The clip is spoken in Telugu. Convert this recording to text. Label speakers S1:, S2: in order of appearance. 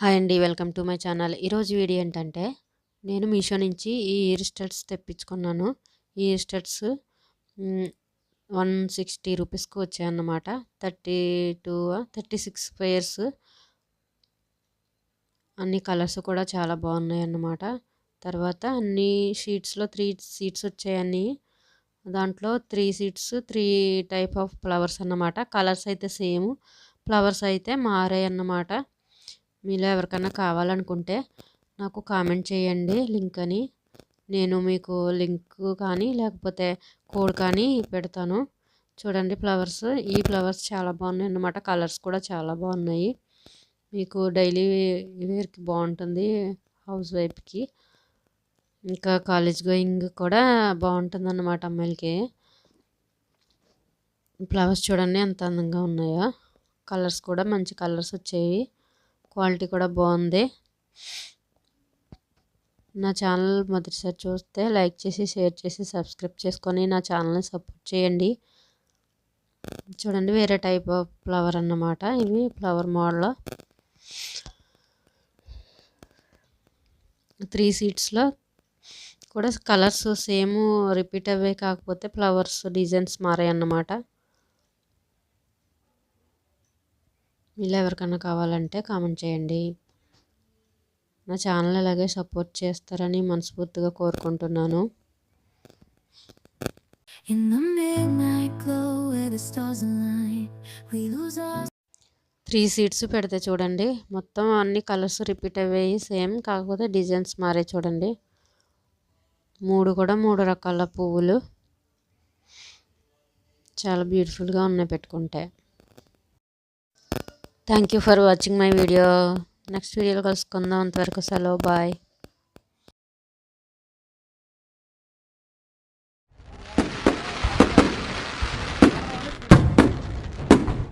S1: హాయ్ అండి వెల్కమ్ టు మై ఛానల్. ఈరోజు వీడియో ఏంటంటే నేను మీషో నుంచి ఈ ఇయర్ స్టడ్స్ తెప్పించుకున్నాను. ఈ ఇయర్ స్టడ్స్ వన్ సిక్స్టీ రూపీస్కి వచ్చాయన్నమాట. Thirty two thirty six pairs అన్ని కలర్స్ కూడా చాలా బాగున్నాయి అన్నమాట తర్వాత అన్ని షీట్స్లో త్రీ సీట్స్ వచ్చాయని దాంట్లో three seats three type of flowers అన్నమాట. కలర్స్ అయితే సేమ్. ఫ్లవర్స్ అయితే మారాయి అన్నమాట మీలో ఎవరికైనా కావాలనుకుంటే నాకు కామెంట్ చేయండి లింక్ అని. నేను మీకు లింక్ కానీ లేకపోతే కోడ్ కానీ పెడతాను. చూడండి ఫ్లవర్స్. ఈ ఫ్లవర్స్ చాలా బాగున్నాయి అన్నమాట. కలర్స్ కూడా చాలా బాగున్నాయి. మీకు డైలీ వేర్కి బాగుంటుంది హౌస్ వైఫ్కి. ఇంకా కాలేజ్ గోయింగ్ కూడా బాగుంటుంది అన్నమాట అమ్మాయిలకి. ఫ్లవర్స్ చూడండి ఎంత అందంగా ఉన్నాయో. కలర్స్ కూడా మంచి కలర్స్ వచ్చాయి. క్వాలిటీ కూడా బాగుంది. నా ఛానల్ మొదటిసారి చూస్తే లైక్ చేసి షేర్ చేసి సబ్స్క్రైబ్ చేసుకొని నా ఛానల్ని సపోర్ట్ చేయండి. చూడండి వేరే టైప్ ఆఫ్ ఫ్లవర్ అన్నమాట. ఇవి ఫ్లవర్ మోడల్. త్రీ సీట్స్లో కూడా కలర్స్ సేమ్ రిపీట్ అవే కాకపోతే ఫ్లవర్స్ డిజైన్స్ మారాయి అన్నమాట మీలో ఎవరికైనా కావాలంటే కామెంట్ చేయండి. నా ఛానల్ అలాగే సపోర్ట్ చేస్తారని మనస్ఫూర్తిగా కోరుకుంటున్నాను. త్రీ సీట్స్ పెడితే చూడండి. మొత్తం అన్ని కలర్స్ రిపీట్ అయ్యాయి. సేమ్ కాకపోతే డిజైన్స్ మారే చూడండి. మూడు కూడా మూడు రకాల పువ్వులు. చాలా బ్యూటిఫుల్గా ఉన్నాయి పెట్టుకుంటే. Thank you for watching my video next వీడియోలో కలుసుకుందాం. అంతవరకు సెలవు. బాయ్